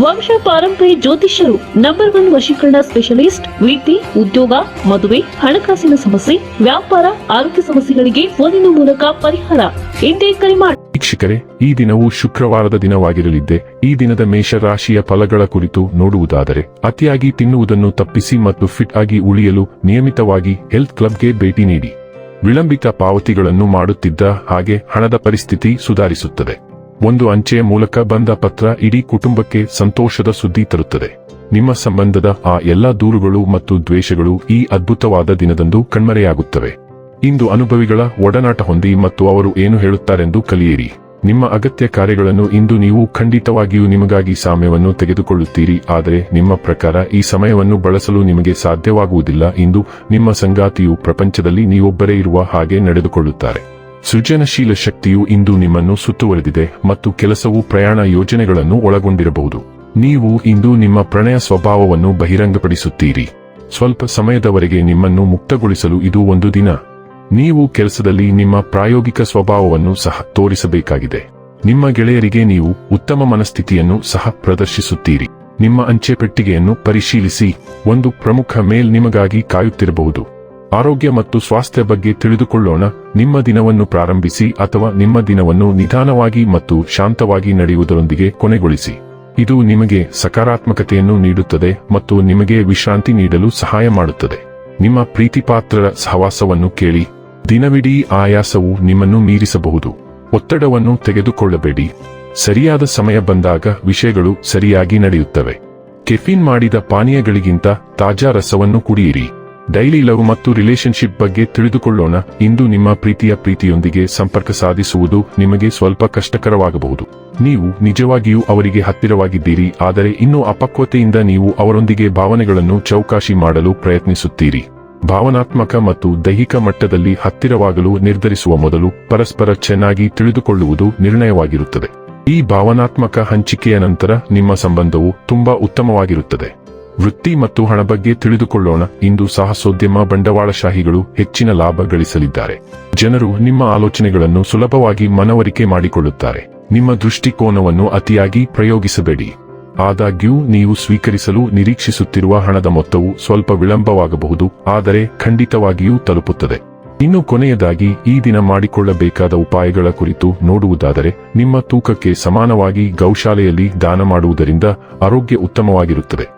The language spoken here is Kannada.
ವಂಶ ಪಾರಂಪರ್ಯ ಜ್ಯೋತಿಷ್ಯರು ನಂಬರ್ ಒನ್ ವಶೀಕರಣ ಸ್ಪೆಷಲಿಸ್ಟ್ ವೃತ್ತಿ ಉದ್ಯೋಗ, ಮದುವೆ, ಹಣಕಾಸಿನ ಸಮಸ್ಯೆ, ವ್ಯಾಪಾರ, ಆರೋಗ್ಯ ಸಮಸ್ಯೆಗಳಿಗೆ ಫೋನಿನ ಮೂಲಕ ಪರಿಹಾರ. ಎಂದೇ ಕರೆ ಮಾಡಿ ವೀಕ್ಷಕರೇ, ಈ ದಿನವು ಶುಕ್ರವಾರದ ದಿನವಾಗಿರಲಿದ್ದೆ. ಈ ದಿನದ ಮೇಷ ರಾಶಿಯ ಫಲಗಳ ಕುರಿತು ನೋಡುವುದಾದರೆ, ಅತಿಯಾಗಿ ತಿನ್ನುವುದನ್ನು ತಪ್ಪಿಸಿ ಮತ್ತು ಫಿಟ್ ಆಗಿ ಉಳಿಯಲು ನಿಯಮಿತವಾಗಿ ಹೆಲ್ತ್ ಕ್ಲಬ್ಗೆ ಭೇಟಿ ನೀಡಿ. ವಿಳಂಬಿತ ಪಾವತಿಗಳನ್ನು ಮಾಡುತ್ತಿದ್ದ ಹಾಗೆ ಹಣದ ಪರಿಸ್ಥಿತಿ ಸುಧಾರಿಸುತ್ತದೆ. ಒಂದು ಅಂಚೆಯ ಮೂಲಕ ಬಂದ ಪತ್ರ ಇಡೀ ಕುಟುಂಬಕ್ಕೆ ಸಂತೋಷದ ಸುದ್ದಿ ತರುತ್ತದೆ. ನಿಮ್ಮ ಸಂಬಂಧದ ಆ ಎಲ್ಲಾ ದೂರುಗಳು ಮತ್ತು ದ್ವೇಷಗಳು ಈ ಅದ್ಭುತವಾದ ದಿನದಂದು ಕಣ್ಮರೆಯಾಗುತ್ತವೆ. ಇಂದು ಅನುಭವಿಗಳ ಒಡನಾಟ ಹೊಂದಿ ಮತ್ತು ಅವರು ಏನು ಹೇಳುತ್ತಾರೆಂದು ಕಲಿಯಿರಿ. ನಿಮ್ಮ ಅಗತ್ಯ ಕಾರ್ಯಗಳನ್ನು ಇಂದು ನೀವು ಖಂಡಿತವಾಗಿಯೂ ನಿಮಗಾಗಿ ಸಾಮ್ಯವನ್ನು ತೆಗೆದುಕೊಳ್ಳುತ್ತೀರಿ, ಆದರೆ ನಿಮ್ಮ ಪ್ರಕಾರ ಈ ಸಮಯವನ್ನು ಬಳಸಲು ನಿಮಗೆ ಸಾಧ್ಯವಾಗುವುದಿಲ್ಲ ಇಂದು ನಿಮ್ಮ ಸಂಗಾತಿಯು ಪ್ರಪಂಚದಲ್ಲಿ ನೀವೊಬ್ಬರೇ ಇರುವ ಹಾಗೆ ನಡೆದುಕೊಳ್ಳುತ್ತಾರೆ. ಸೃಜನಶೀಲ ಶಕ್ತಿಯು ಇಂದು ನಿಮ್ಮನ್ನು ಸುತ್ತುವರೆದಿದೆ ಮತ್ತು ಕೆಲಸವು ಪ್ರಯಾಣ ಯೋಜನೆಗಳನ್ನು ಒಳಗೊಂಡಿರಬಹುದು. ನೀವು ಇಂದು ನಿಮ್ಮ ಪ್ರಣಯ ಸ್ವಭಾವವನ್ನು ಬಹಿರಂಗಪಡಿಸುತ್ತೀರಿ. ಸ್ವಲ್ಪ ಸಮಯದವರೆಗೆ ನಿಮ್ಮನ್ನು ಮುಕ್ತಗೊಳಿಸಲು ಇದು ಒಂದು ದಿನ. ನೀವು ಕೆಲಸದಲ್ಲಿ ನಿಮ್ಮ ಪ್ರಾಯೋಗಿಕ ಸ್ವಭಾವವನ್ನು ಸಹ ತೋರಿಸಬೇಕಾಗಿದೆ. ನಿಮ್ಮ ಗೆಳೆಯರಿಗೆ ನೀವು ಉತ್ತಮ ಮನಸ್ಥಿತಿಯನ್ನು ಸಹ ಪ್ರದರ್ಶಿಸುತ್ತೀರಿ. ನಿಮ್ಮ ಅಂಚೆ ಪೆಟ್ಟಿಗೆಯನ್ನು ಪರಿಶೀಲಿಸಿ, ಒಂದು ಪ್ರಮುಖ ಮೇಲ್ ನಿಮಗಾಗಿ ಕಾಯುತ್ತಿರಬಹುದು. ಆರೋಗ್ಯ ಮತ್ತು ಸ್ವಾಸ್ಥ್ಯ ಬಗ್ಗೆ ತಿಳಿದುಕೊಳ್ಳೋಣ. ನಿಮ್ಮ ದಿನವನ್ನು ಪ್ರಾರಂಭಿಸಿ ಅಥವಾ ನಿಮ್ಮ ದಿನವನ್ನು ನಿಧಾನವಾಗಿ ಮತ್ತು ಶಾಂತವಾಗಿ ನಡೆಯುವುದರೊಂದಿಗೆ ಕೊನೆಗೊಳಿಸಿ. ಇದು ನಿಮಗೆ ಸಕಾರಾತ್ಮಕತೆಯನ್ನು ನೀಡುತ್ತದೆ ಮತ್ತು ನಿಮಗೆ ವಿಶ್ರಾಂತಿ ನೀಡಲು ಸಹಾಯ ಮಾಡುತ್ತದೆ. ನಿಮ್ಮ ಪ್ರೀತಿಪಾತ್ರರ ಸಹವಾಸವನ್ನು ಕೇಳಿ. ದಿನವಿಡೀ ಆಯಾಸವು ನಿಮ್ಮನ್ನು ಮೀರಿಸಬಹುದು. ಒತ್ತಡವನ್ನು ತೆಗೆದುಕೊಳ್ಳಬೇಡಿ. ಸರಿಯಾದ ಸಮಯ ಬಂದಾಗ ವಿಷಯಗಳು ಸರಿಯಾಗಿ ನಡೆಯುತ್ತವೆ. ಕೆಫಿನ್ ಮಾಡಿದ ಪಾನೀಯಗಳಿಗಿಂತ ತಾಜಾ ರಸವನ್ನು ಕುಡಿಯಿರಿ. ಡೈಲಿ ಲವ್ ಮತ್ತು ರಿಲೇಶನ್ಶಿಪ್ ಬಗ್ಗೆ ತಿಳಿದುಕೊಳ್ಳೋಣ. ಇಂದು ನಿಮ್ಮ ಪ್ರೀತಿಯ ಪ್ರೀತಿಯೊಂದಿಗೆ ಸಂಪರ್ಕ ಸಾಧಿಸುವುದು ನಿಮಗೆ ಸ್ವಲ್ಪ ಕಷ್ಟಕರವಾಗಬಹುದು. ನೀವು ನಿಜವಾಗಿಯೂ ಅವರಿಗೆ ಹತ್ತಿರವಾಗಿದ್ದೀರಿ, ಆದರೆ ಇನ್ನೂ ಅಪಕ್ವತೆಯಿಂದ ನೀವು ಅವರೊಂದಿಗೆ ಭಾವನೆಗಳನ್ನು ಚೌಕಾಶಿ ಮಾಡಲು ಪ್ರಯತ್ನಿಸುತ್ತೀರಿ. ಭಾವನಾತ್ಮಕ ಮತ್ತು ದೈಹಿಕ ಮಟ್ಟದಲ್ಲಿ ಹತ್ತಿರವಾಗಲು ನಿರ್ಧರಿಸುವ ಮೊದಲು ಪರಸ್ಪರ ಚೆನ್ನಾಗಿ ತಿಳಿದುಕೊಳ್ಳುವುದು ನಿರ್ಣಯವಾಗಿರುತ್ತದೆ. ಈ ಭಾವನಾತ್ಮಕ ಹಂಚಿಕೆಯ ನಂತರ ನಿಮ್ಮ ಸಂಬಂಧವು ತುಂಬಾ ಉತ್ತಮವಾಗಿರುತ್ತದೆ. ವೃತ್ತಿ ಮತ್ತು ಹಣ ಬಗ್ಗೆ ತಿಳಿದುಕೊಳ್ಳೋಣ. ಇಂದು ಸಾಹಸೋದ್ಯಮ ಬಂಡವಾಳಶಾಹಿಗಳು ಹೆಚ್ಚಿನ ಲಾಭ ಗಳಿಸಲಿದ್ದಾರೆ. ಜನರು ನಿಮ್ಮ ಆಲೋಚನೆಗಳನ್ನು ಸುಲಭವಾಗಿ ಮನವರಿಕೆ ಮಾಡಿಕೊಳ್ಳುತ್ತಾರೆ. ನಿಮ್ಮ ದೃಷ್ಟಿಕೋನವನ್ನು ಅತಿಯಾಗಿ ಪ್ರಯೋಗಿಸಬೇಡಿ. ಆದಾಗ್ಯೂ, ನೀವು ಸ್ವೀಕರಿಸಲು ನಿರೀಕ್ಷಿಸುತ್ತಿರುವ ಹಣದ ಮೊತ್ತವು ಸ್ವಲ್ಪ ವಿಳಂಬವಾಗಬಹುದು, ಆದರೆ ಖಂಡಿತವಾಗಿಯೂ ತಲುಪುತ್ತದೆ. ಇನ್ನು ಕೊನೆಯದಾಗಿ, ಈ ದಿನ ಮಾಡಿಕೊಳ್ಳಬೇಕಾದ ಉಪಾಯಗಳ ಕುರಿತು ನೋಡುವುದಾದರೆ, ನಿಮ್ಮ ತೂಕಕ್ಕೆ ಸಮಾನವಾಗಿ ಗೌಶಾಲೆಯಲ್ಲಿ ದಾನ ಮಾಡುವುದರಿಂದ ಆರೋಗ್ಯ ಉತ್ತಮವಾಗಿರುತ್ತದೆ.